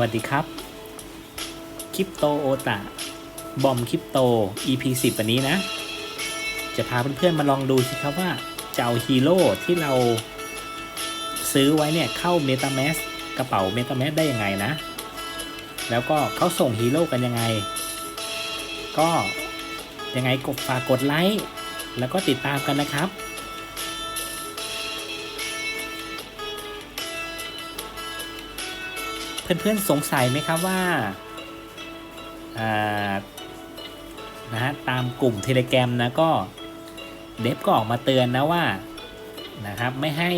วัสดีครับ คริปโตโอตะ บอมคริปโต EP 10วันนี้นะ จะพาเพื่อนๆมาลองดูสิครับว่าจะเอาฮีโร่ที่เราซื้อไว้เนี่ยเข้า MetaMask กระเป๋า MetaMask ได้ยังไงนะ แล้วก็เขาส่งฮีโร่กันยังไง ก็ยังไงกดฝากกดไลค์แล้วก็ติดตามกันนะครับ เพื่อนๆสงสัยไหมครับว่าอ่านะฮะตามกลุ่มเทเลแกรมนะก็เดฟก็ออกมาเตือนนะว่านะครับไม่ให้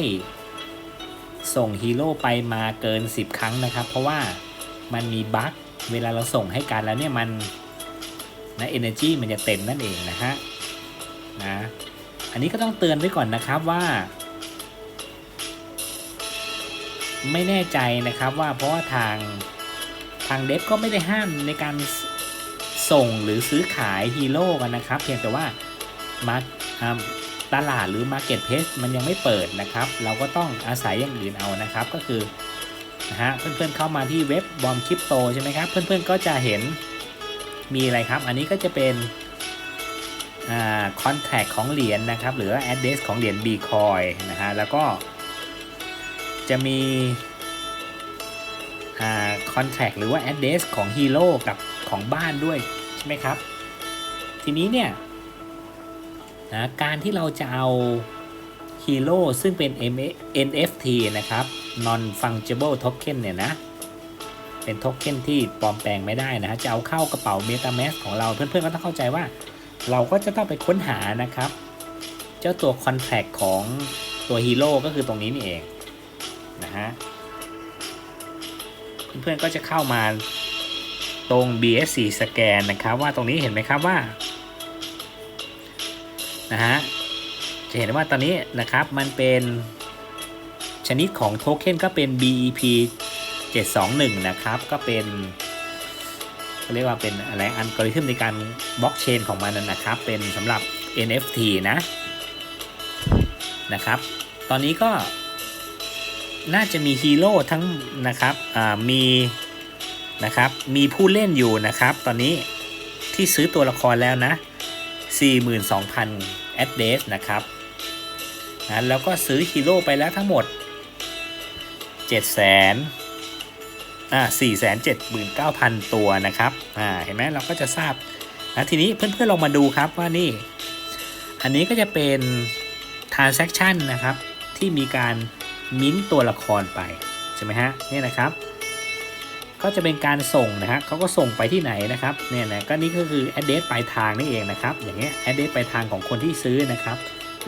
ส่งฮีโร่ไปมาเกิน 10 ครั้งนะครับ เพราะว่ามันมีบั๊กเวลาเราส่งให้กันแล้วเนี่ยมันนะ energy มันจะเต็มนั่นเองนะฮะนะอันนี้ก็ต้องเตือนไว้ก่อนนะครับว่า ไม่แน่ใจนะครับว่าเพราะว่าทางทางเดฟก็ไม่ได้ห้ามในการส่งหรือซื้อขายฮีโร่กันนะครับ เพียงแต่ว่ามาตลาดหรือ Market p l a c e มันยังไม่เปิดนะครับ เราก็ต้องอาศัยอย่างอื่นเอานะครับ ก็คือนะฮะเพื่อนๆเข้ามาที่เว็บบอมคริปโตใช่ไหมครับ เพื่อนๆก็จะเห็นมีอะไรครับ อันนี้ก็จะเป็นคอนแทคของเหรียญนะครับ หรือ address ของเหรียญ B coin นะฮะแล้วก็ จะมีคอ่า contract หรือว่า address ของฮีโร่กับของบ้านด้วย ใช่ไหมครับ ทีนี้เนี่ยนะการที่เราจะเอาฮีโร่ซึ่งเป็น NFT นะครับ non fungible token เนี่ยนะ เป็นโทเค็นที่ปลอมแปลงไม่ได้นะฮะจะเอาเข้ากระเป๋า MetaMask ของเราเพื่อนๆก็ต้องเข้าใจว่า เราก็จะต้องไปค้นหานะครับ เจ้าตัว contract ของตัวฮีโร่ก็คือตรงนี้นี่เอง นะฮะเพื่อนๆก็จะเข้ามาตรง BSC สแกนนะครับว่าตรงนี้เห็นไหมครับว่านะฮะจะเห็นว่าตอนนี้นะครับมันเป็นชนิดของโทเค็นก็เป็น BEP 721 นะครับ ก็เป็นเขาเรียกว่าเป็นอะไรอัลกอริทึมในการบล็อกเชนของมันนะครับ เป็นสำหรับ NFT นะนะครับ ตอนนี้ก็ น่าจะมีฮีโร่ทั้งนะครับมีนะครับมีผู้เล่นอยู่นะครับ ตอนนี้ที่ซื้อตัวละครแล้วนะ 42,000 a d d r e s s นะครับนะแล้วก็ซื้อฮีโร่ไปแล้วทั้งหมด7 0 0 0 0อ่า479,000 ตัวนะครับอ่าเห็นไหมเราก็จะทราบนะทีนี้เพื่อนๆลองมาดูครับว่านี่ อันนี้ก็จะเป็น transaction นะครับที่มีการ มิ้นตัวละครไปใช่ไหมฮะเนี่ยนะครับ ก็จะเป็นการส่งนะฮะเขาก็ส่งไปที่ไหนนะครับเนี่ยนะก็นี่ก็คือ address ปลายทางนี่เองนะครับ อย่างเงี้ย address ปลายทางของคนที่ซื้อนะครับ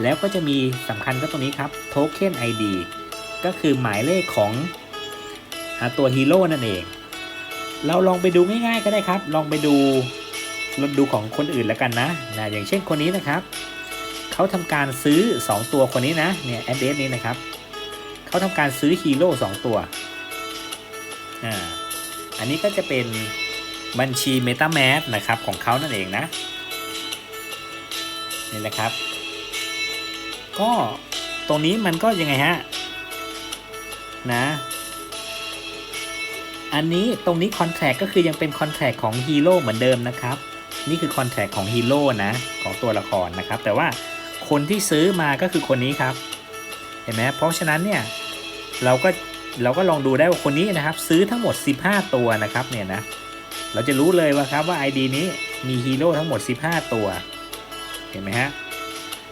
แล้วก็จะมีสำคัญก็ตรงนี้ครับ token ID ก็คือหมายเลขของตัวฮีโร่นั่นเอง เราลองไปดูง่ายๆก็ได้ครับ ลองไปดูลองดูของคนอื่นแล้วกันนะนะ อย่างเช่นคนนี้นะครับ เขาทำการซื้อ 2 ตัวคนนี้นะ เนี่ย address นี้นะครับ เขาทำการซื้อฮีโร่2ตัว อ่า อันนี้ก็จะเป็นบัญชี MetaMask นะครับของเขานั่นเองนะ นี่นะครับ ก็ตรงนี้มันก็ยังไงฮะ นะ อันนี้ตรงนี้คอนแทคก็คือยังเป็นคอนแทคของฮีโร่เหมือนเดิมนะครับ นี่คือคอนแทคของฮีโร่นะ ของตัวละครนะครับ แต่ว่าคนที่ซื้อมาก็คือคนนี้ครับ ห็นไหมเพราะฉะนั้นเนี่ยเราก็เราก็ลองดูได้ว่าคนนี้นะครับ ซื้อทั้งหมด 15 ตัวนะครับเนี่ยนะเราจะรู้เลยว่าครับว่า ID นี้มีฮีโร่ทั้งหมด 15 ตัว เห็นไหมฮะ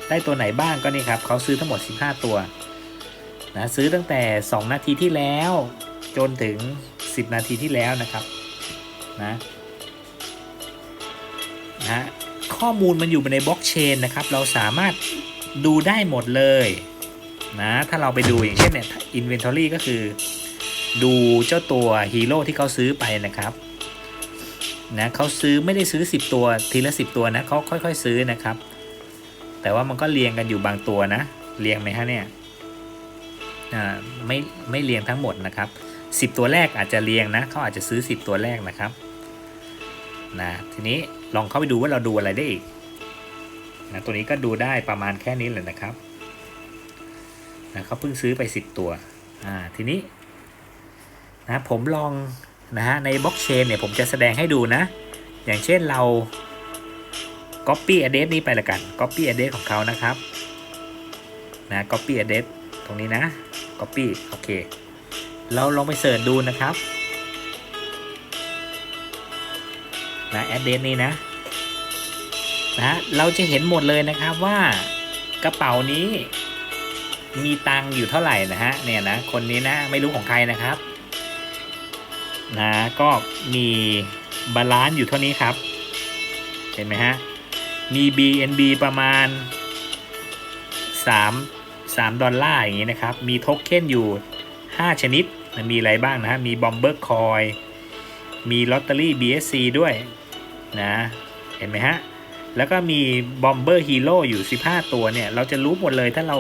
ได้ตัวไหนบ้างก็นี่ครับเขาซื้อทั้งหมด 15 ตัวนะซื้อตั้งแต่ 2 นาทีที่แล้ว จนถึง 10 นาทีที่แล้วนะครับนะนะข้อมูลมันอยู่ในบล็อกเชนนะครับ เราสามารถดูได้หมดเลย นะถ้าเราไปดูอย่างเช่นเนี่ย inventory ก็คือ ดูเจ้าตัวฮีโร่ที่เขาซื้อไปนะครับนะเขาซื้อไม่ได้ซื้อ 10 ตัวทีละ 10 ตัวนะเขาค่อย ๆ ซื้อนะครับ แต่ว่ามันก็เรียงกันอยู่บางตัวนะเรียงไหมฮะเนี่ยอ่าไม่ไม่เรียงทั้งหมดนะครับ 10 ตัวแรกอาจจะเรียงนะเขาอาจจะซื้อ 10 ตัวแรกนะครับนะทีนี้ลองเข้าไปดูว่าเราดูอะไรได้อีกนะตัวนี้ก็ดูได้ประมาณแค่นี้แหละนะครับ นะเขาเพิ่งซื้อไป 10 ตัว อ่า ทีนี้นะผมลองนะฮะในบล็อกเชนเนี่ยผมจะแสดงให้ดูนะ อย่างเช่นเรา copy address นี้ไปละกัน copy address ของเขานะครับนะ copy address ตรงนี้นะ copy โอเค เราลองไปเสิร์ชดูนะครับนะ address นี้นะนะ เราจะเห็นหมดเลยนะครับว่ากระเป๋านี้ มีตังอยู่เท่าไหร่นะฮะเนี่ยนะคนนี้นะไม่รู้ของใครนะครับนะก็มีบาลานซ์อยู่เท่านี้ครับ เห็นไหมฮะ มี BNB ประมาณ 3 3 ดอลลาร์อย่างนี้นะครับ มีโทเค็นอยู่ 5 ชนิดนมีอะไรบ้างนะฮะ มี Bomber Coin มีลอตเตอรี่ BSC ด้วยนะ เห็นไหมฮะ แล้วก็มี Bomber Hero อยู่ 15 ตัวเนี่ย เราจะรู้หมดเลยถ้าเรา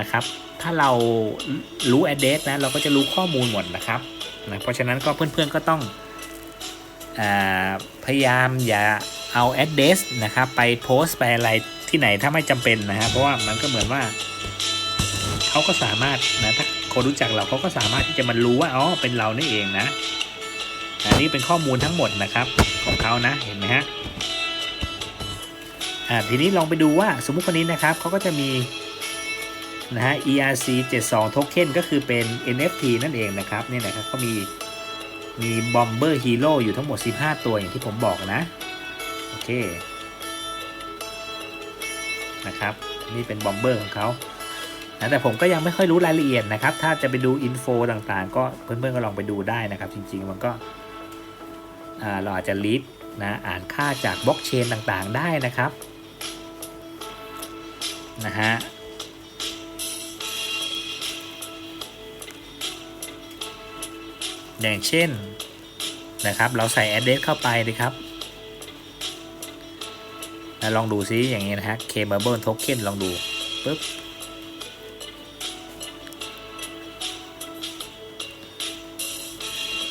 นะครับ ถ้าเรารู้ address นะเราก็จะรู้ข้อมูลหมดนะครับนะเพราะฉะนั้นก็เพื่อนๆก็ต้องอพยายามอย่าเอา address นะครับไปโพสต์ไปอะไรที่ไหนถ้าไม่จำเป็นนะฮะเพราะว่ามันก็เหมือนว่าเขาก็สามารถนะถ้าคนรู้จักเราเขาก็สามารถที่จะมารู้ว่าอ๋อเป็นเรานี่เองนะอันนี้เป็นข้อมูลทั้งหมดนะครับของเขานะเห็นไหมฮะอ่าทีนี้ลองไปดูว่าสมมุติคนนี้นะครับเขาก็จะมี นะฮะ ERC 72 token ก็คือเป็น NFT นั่นเองนะครับนี่นะครับเขามีมี Bomber Hero อยู่ทั้งหมด 15 ตัวอย่างที่ผมบอกนะ โอเค นะครับ นี่เป็น Bomber ของเขานะแต่ผมก็ยังไม่ค่อยรู้รายละเอียดนะครับ ถ้าจะไปดูอินโฟต่างๆ ก็เพื่อนๆก็ลองไปดูได้นะครับ จริงๆ มันก็เราอาจจะลิสนะอ่านค่าจากบล็อกเชนต่างๆได้นะครับนะฮะ อย่างเช่นนะครับ เราใส่ address เข้าไปเลยครับนะลองดูซิอย่างนี้นะฮะ k b u b b l e token ลองดูปุ๊บ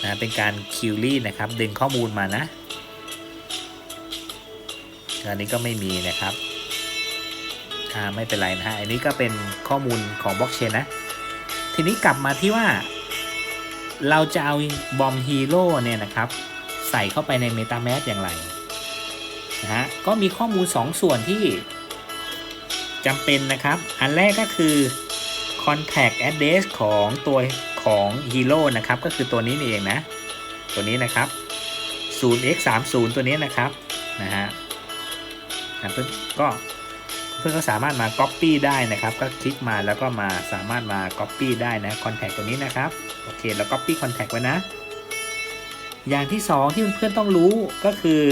นะเป็นการคิวรี่นะครับ ดึงข้อมูลมานะ อันนี้ก็ไม่มีนะครับอ่าไม่เป็นไรนะฮะ อันนี้ก็เป็นข้อมูลของบล็อกเชนนะ ทีนี้กลับมาที่ว่า เราจะเอาบอมฮีโร่เนี่ยนะครับ ใส่เข้าไปใน MetaMask อย่างไรนะฮะก็มีข้อมูล 2 ส่วนที่จำเป็นนะครับ อันแรกก็คือ contact address ของตัวของ Hero นะครับ ก็คือตัวนี้นี่เองนะ ตัวนี้นะครับ 0x30 ตัวนี้นะครับนะฮะนะเพื่อนก็เพื่อนก็สามารถมา Copy ได้นะครับ ก็คลิกมาแล้วก็มาสามารถมา Copy ได้นะ Contact ตัวนี้นะครับ โอเคแล้ว Copy Contact ไว้นะ อย่างที่ 2 ที่เพื่อนๆต้องรู้ก็คือ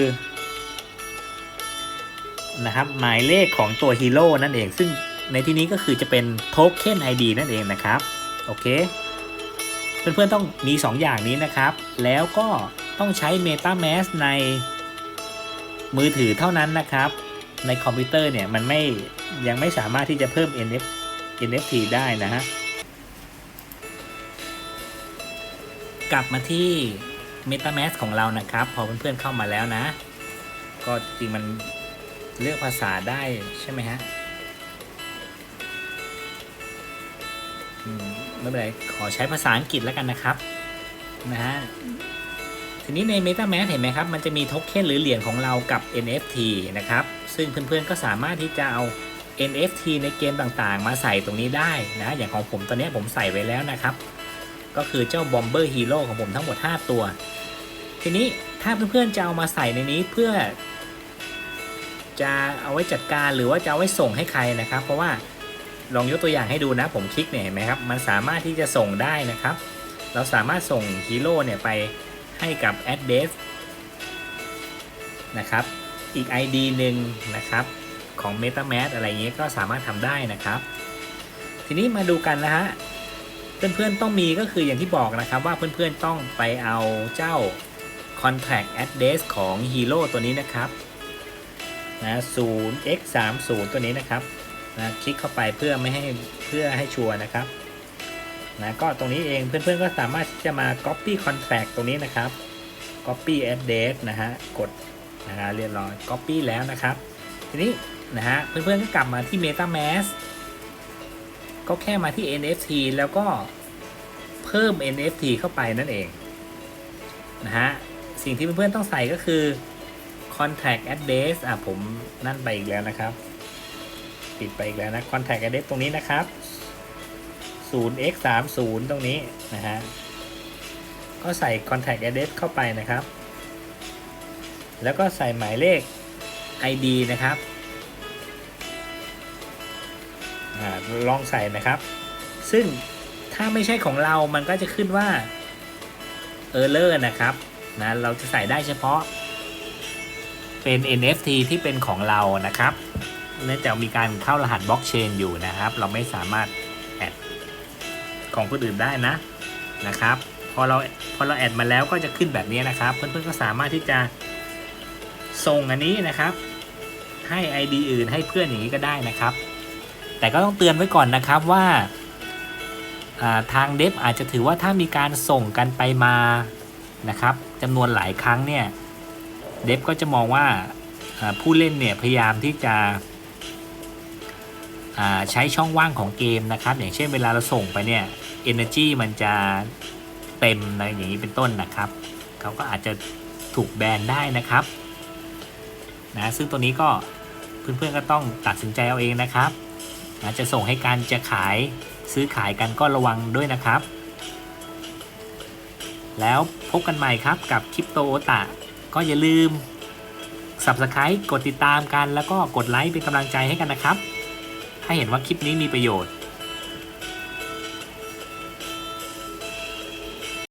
นะครับหมายเลขของตัวฮีโร่นั่นเองซึ่งในที่นี้ก็คือจะเป็นโทเค็น ID นั่นเองนะครับ โอเค เพื่อนๆต้องมี 2 อย่างนี้นะครับ แล้วก็ต้องใช้ MetaMask ในมือถือเท่านั้นนะครับ ในคอมพิวเตอร์เนี่ยมันไม่ยังไม่สามารถที่จะเพิ่ม NF NFT ได้นะฮะ กลับมาที่ MetaMask ของเรานะครับ พอเพื่อนๆเข้ามาแล้วนะ ก็จริงมันเลือกภาษาได้ใช่ไหมฮะไม่เป็นไร ขอใช้ภาษาอังกฤษแล้วกันนะครับ นะฮะ ทีนี้ใน MetaMask เห็นไหมครับ มันจะมีโทเค็นหรือเหรียญของเรากับ NFT นะครับ ซึ่งเพื่อนๆก็สามารถที่จะเอา NFT ในเกมต่างๆ มาใส่ตรงนี้ได้นะ อย่างของผมตอนนี้ผมใส่ไว้แล้วนะครับ ก็คือเจ้า Bomber Hero ของผมทั้งหมด 5 ตัว ทีนี้ถ้าเพื่อนๆจะเอามาใส่ในนี้เพื่อ จะเอาไว้จัดการหรือว่าจะเอาไว้ส่งให้ใครนะครับ เพราะว่าลองยกตัวอย่างให้ดูนะ ผมคลิกเนี่ยเห็นไหมครับ มันสามารถที่จะส่งได้นะครับ เราสามารถส่งฮีโร่เนี่ยไป ให้กับ address นะครับ อีก ID หนึ่งนะครับของ MetaMask อะไรเงี้ยก็สามารถทำได้นะครับ ทีนี้มาดูกันนะฮะเพื่อนๆต้องมีก็คืออย่างที่บอกนะครับว่าเพื่อนๆต้องไปเอาเจ้า contract address ของ hero ตัวนี้นะครับนะ 0x30 ตัวนี้นะครับนะคลิกเข้าไปเพื่อไม่ให้เพื่อให้ชัวร์นะครับ นะก็ตรงนี้เองเพื่อนๆก็สามารถที่จะมา copy contract ตรงนี้นะครับ copy address นะฮะกดนะฮะเรียบร้อย copy แล้วนะครับ ทีนี้นะฮะเพื่อนๆก็กลับมาที่ MetaMask ก็แค่มาที่ NFT แล้วก็เพิ่ม NFT เข้าไปนั่นเองนะฮะสิ่งที่เพื่อนๆต้องใส่ก็คือ contact address อะผมนั่นไปอีกแล้วนะครับ ปิดไปอีกแล้วนะ contact address ตรงนี้นะครับ 0x 3 0ตรงนี้นะฮะ ก็ใส่ contact address เข้าไปนะครับ แล้วก็ใส่หมายเลข ID นะครับอลองใส่นะครับ ซึ่งถ้าไม่ใช่ของเรามันก็จะขึ้นว่า error นะครับนะเราจะใส่ได้เฉพาะเป็น NFT ที่เป็นของเรานะครับ เนื่องจากมีการเข้ารหัสบล็อกเชนอยู่นะครับ เราไม่สามารถ ของคนอื่นได้นะนะครับ พอเราพอเราแอดมาแล้วก็จะขึ้นแบบนี้นะครับ เพื่อนๆก็สามารถที่จะส่งอันนี้นะครับ ให้ ID อื่นให้เพื่อนอย่างนี้ก็ได้นะครับ แต่ก็ต้องเตือนไว้ก่อนนะครับว่าทางเดฟอาจจะถือว่าถ้ามีการส่งกันไปมานะครับจำนวนหลายครั้งเนี่ยเดฟก็จะมองว่าผู้เล่นเนี่ยพยายามที่จะใช้ช่องว่างของเกมนะครับ อย่างเช่นเวลาเราส่งไปเนี่ย Energy มันจะเต็มอะไรอย่างนี้เป็นต้นนะครับ เขาก็อาจจะถูกแบนได้นะครับนะซึ่งตัวนี้ก็เพื่อนๆก็ต้องตัดสินใจเอาเองนะครับนะจะส่งให้กันจะขายซื้อขายกันก็ระวังด้วยนะครับ แล้วพบกันใหม่ครับกับคริปโตโอตะก็อย่าลืม Subscribe กดติดตามกัน แล้วก็กดไลค์เป็นกำลังใจให้กันนะครับ ถ้าเห็นว่าคลิปนี้มีประโยชน์